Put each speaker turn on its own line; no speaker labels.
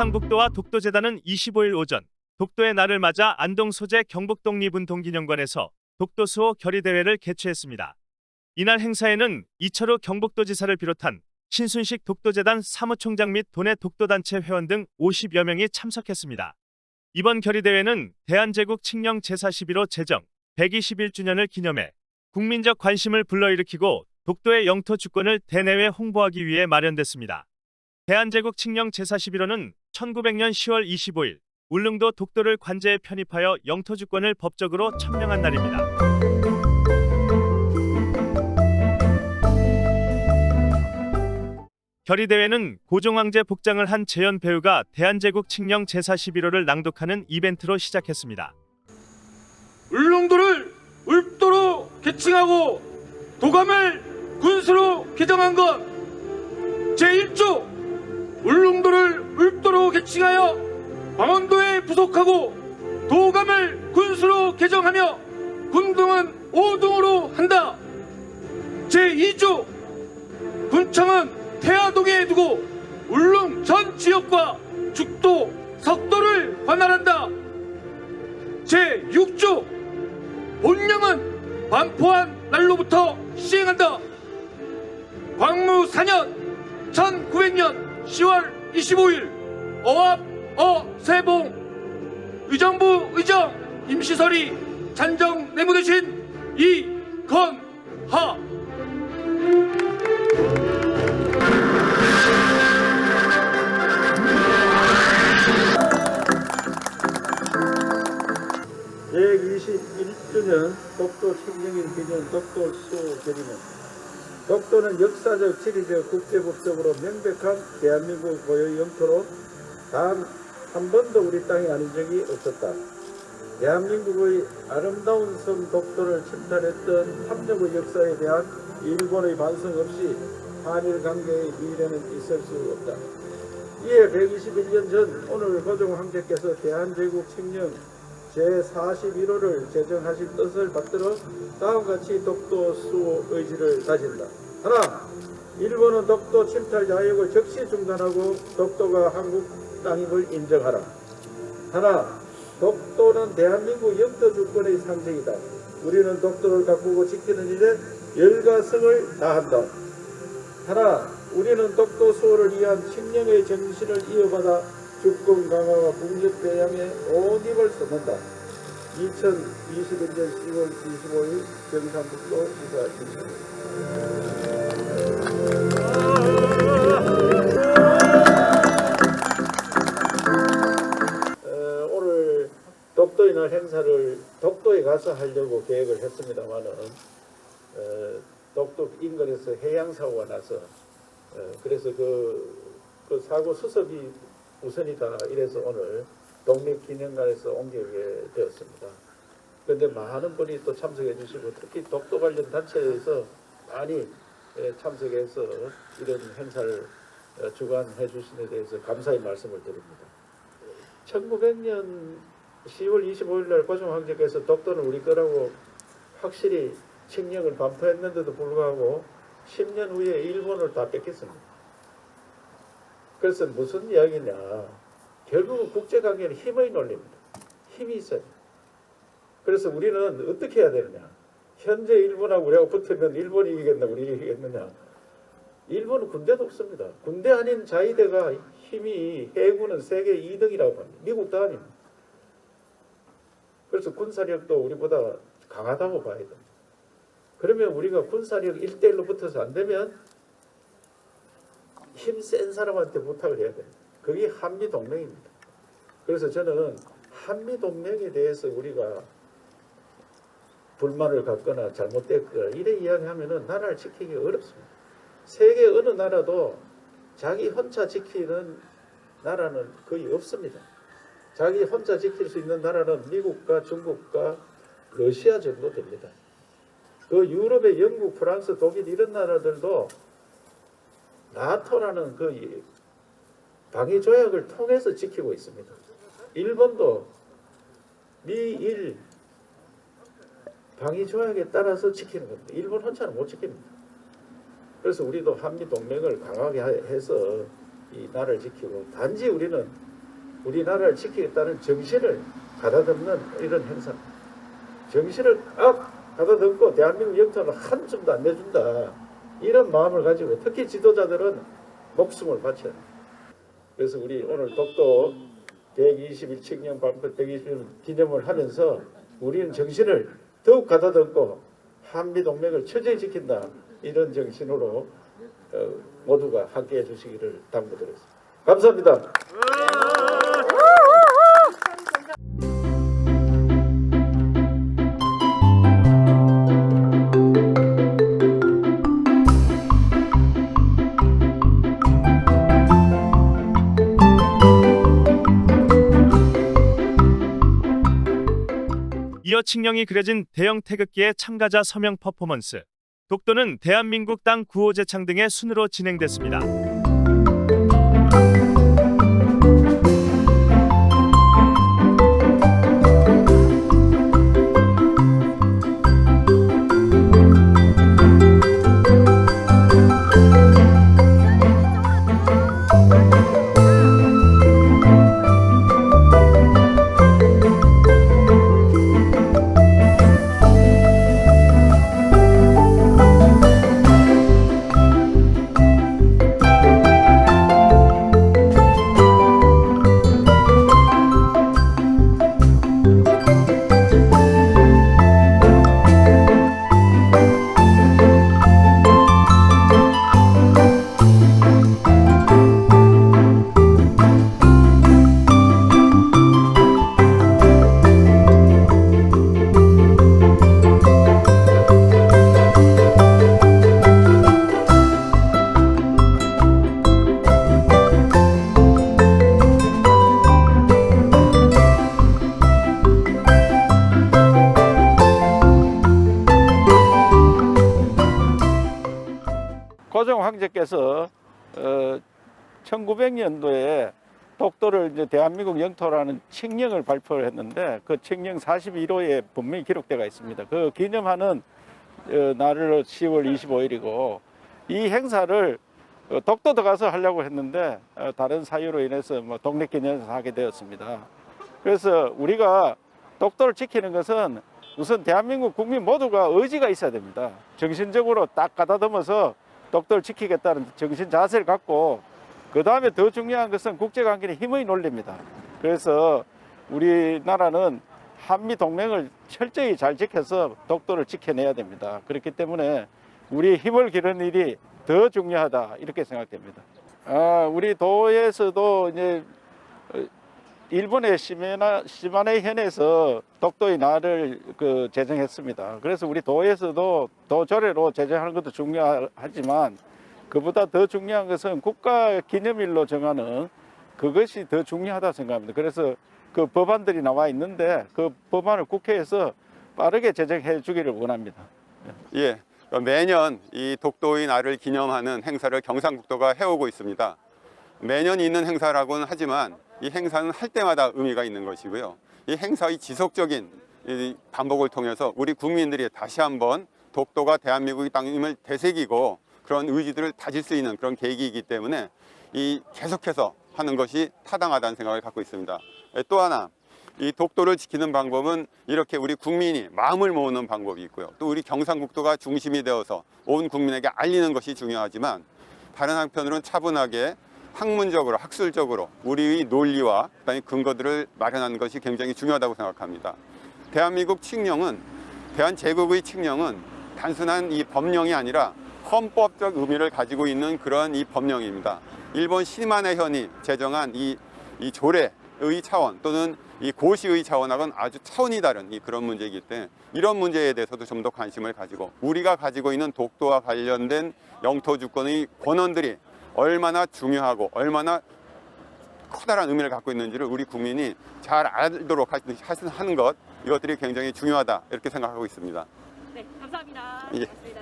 경상북도와 독도재단은 25일 오전 독도의 날을 맞아 안동 소재 경북 독립운동기념관에서 독도수호 결의대회를 개최했습니다. 이날 행사에는 이철우 경북도지사를 비롯한 신순식 독도재단 사무총장 및 도내 독도단체 회원 등 50여 명이 참석했습니다. 이번 결의대회는 대한제국 칙령 제41호 제정 121주년을 기념해 국민적 관심을 불러일으키고 독도의 영토 주권을 대내외 홍보하기 위해 마련됐습니다. 대한제국 칙령 제41호는 1900년 10월 25일 울릉도 독도를 관제에 편입하여 영토 주권을 법적으로 천명한 날입니다. 결의대회는 고종황제 복장을 한 재연 배우가 대한제국 칙령 제41호를 낭독하는 이벤트로 시작했습니다.
울릉도를 울도로 개칭하고 도감을 군수로 개정한 것 제1조 울릉도를 울도로 개칭하여 강원도에 부속하고 도감을 군수로 개정하며 군동은 5등으로 한다 제2조 군청은 태화동에 두고 울릉 전 지역과 죽도, 석도를 관할한다 제6조 본령은 반포한 날로부터 시행한다. 광무 4년 1900년 10월 25일 어합 어세봉 의정부 의정 임시설이 잔정 내무대신 이건하.
제21주년 독도 칙령일 기념 독도 수호 결의는 독도는 역사적, 지리적, 국제법적으로 명백한 대한민국 고유 영토로 단 한 번도 우리 땅에 아닌 적이 없었다. 대한민국의 아름다운 섬 독도를 침탈했던 탐욕의 역사에 대한 일본의 반성 없이 한일 관계의 미래는 있을 수 없다. 이에 121년 전 오늘 고종 황제께서 대한제국 칙령 제41호를 제정하신 뜻을 받들어 다음과 같이 독도 수호 의지를 다진다. 하나, 일본은 독도 침탈 자역을 즉시 중단하고 독도가 한국 땅임을 인정하라. 하나, 독도는 대한민국 영토 주권의 상징이다. 우리는 독도를 가꾸고 지키는 일에 열과 성을 다한다. 하나, 우리는 독도 수호를 위한 칙령의 정신을 이어받아 주권 강화와 국력 배양에 온 힘을 쏟는다. 2021년 10월 25일 경상북도 김천 어, 오늘 독도의 날 행사를 독도에 가서 하려고 계획을 했습니다만은 어, 독도 인근에서 해양 사고가 나서 어, 그래서 그, 그 사고 수습이 우선이다 이래서 오늘 독립기념관에서 옮기게 되었습니다. 그런데 많은 분이 또 참석해 주시고 특히 독도 관련 단체에서 많이 예, 참석해서 이런 행사를 어, 주관해 주시는 데 대해서 감사의 말씀을 드립니다. 1900년 10월 25일 날 고종 황제께서 독도는 우리 거라고 확실히 칙령을 반포했는데도 불구하고 10년 후에 일본을 다 뺏겼습니다. 그래서 무슨 이야기냐. 결국은 국제관계는 힘의 논리입니다. 힘이 있어요. 그래서 우리는 어떻게 해야 되느냐. 현재 일본하고 우리하고 붙으면 일본이 이기겠나 우리 이기겠느냐. 일본은 군대도 없습니다. 군대 아닌 자위대가 힘이 해군은 세계 2등이라고 합니다. 미국도 아닙니다. 그래서 군사력도 우리보다 강하다고 봐야 됩니다. 그러면 우리가 군사력 1대1로 붙어서 안 되면 힘 센 사람한테 부탁을 해야 됩니다. 그게 한미 동맹입니다. 그래서 저는 한미 동맹에 대해서 우리가 불만을 갖거나 잘못됐거나 이래 이야기하면은 나라를 지키기 어렵습니다. 세계 어느 나라도 자기 혼자 지키는 나라는 거의 없습니다. 자기 혼자 지킬 수 있는 나라는 미국과 중국과 러시아 정도 됩니다. 그 유럽의 영국, 프랑스, 독일 이런 나라들도 나토라는 그 방위 조약을 통해서 지키고 있습니다. 일본도 미일 방위 조약에 따라서 지키는 겁니다. 일본 혼자는 못 지킵니다. 그래서 우리도 한미 동맹을 강하게 하- 해서 이 나라를 지키고 단지 우리는 우리나라를 지키겠다는 정신을 가다듬는 이런 행사. 정신을 악 가다듬고 대한민국 영토를 한 줌도 안 내준다. 이런 마음을 가지고 특히 지도자들은 목숨을 합니다. 그래서 우리 오늘 독도 121칙령 반포 121 기념을 하면서 우리는 정신을 더욱 가다듬고 한미 동맹을 철저히 지킨다 이런 정신으로 어, 모두가 함께해 주시기를 당부드렸습니다. 감사합니다.
이어 칙령이 그려진 대형 태극기의 참가자 서명 퍼포먼스. 독도는 대한민국 땅 구호 제창 등의 순으로 진행됐습니다.
어, 1900년도에 독도를 이제 대한민국 영토라는 칙령을 발표를 했는데 그 칙령 41호에 분명히 기록되어 있습니다. 그 기념하는 어, 날을 10월 25일이고 이 행사를 어, 독도도 가서 하려고 했는데 어, 다른 사유로 인해서 뭐 독립기념에서 하게 되었습니다. 그래서 우리가 독도를 지키는 것은 우선 대한민국 국민 모두가 의지가 있어야 됩니다. 정신적으로 딱 가다듬어서 독도를 지키겠다는 정신 자세를 갖고 그 다음에 더 중요한 것은 국제관계의 힘의 논리입니다. 그래서 우리나라는 한미 동맹을 철저히 잘 지켜서 독도를 지켜내야 됩니다. 그렇기 때문에 우리 힘을 기르는 일이 더 중요하다 이렇게 생각됩니다. 아, 우리 도에서도 이제 어, 일본의 시메나 시마네 현에서 독도의 날을 그 제정했습니다. 그래서 우리 도에서도 도조례로 제정하는 것도 중요하지만 그보다 더 중요한 것은 국가 기념일로 정하는 그것이 더 중요하다 생각합니다. 그래서 그 법안들이 나와 있는데 그 법안을 국회에서 빠르게 제정해 주기를 원합니다.
예, 매년 이 독도의 날을 기념하는 행사를 경상북도가 해오고 있습니다. 매년 있는 행사라고는 하지만 이 행사는 할 때마다 의미가 있는 것이고요. 이 행사의 지속적인 이 반복을 통해서 우리 국민들이 다시 한번 독도가 대한민국의 땅임을 되새기고 그런 의지들을 다질 수 있는 그런 계기이기 때문에 이 계속해서 하는 것이 타당하다는 생각을 갖고 있습니다. 예, 또 하나 이 독도를 지키는 방법은 이렇게 우리 국민이 마음을 모으는 방법이 있고요. 또 우리 경상북도가 중심이 되어서 온 국민에게 알리는 것이 중요하지만 다른 한편으로는 차분하게 학문적으로 학술적으로 우리의 논리와 그다음에 근거들을 마련하는 것이 굉장히 중요하다고 생각합니다. 대한민국 칙령은 대한 제국의 칙령은 단순한 이 법령이 아니라 헌법적 의미를 가지고 있는 그런 이 법령입니다. 일본 시마네 현이 제정한 이, 이 조례의 차원 또는 이 고시의 차원하고는 아주 차원이 다른 이 그런 문제이기 때문에 이런 문제에 대해서도 좀 더 관심을 가지고 우리가 가지고 있는 독도와 관련된 영토 주권의 권원들이 얼마나 중요하고 얼마나 커다란 의미를 갖고 있는지를 우리 국민이 잘 알도록 하- 하는 것 이것들이 굉장히 중요하다 이렇게 생각하고 있습니다.
네, 감사합니다.
예.
고맙습니다.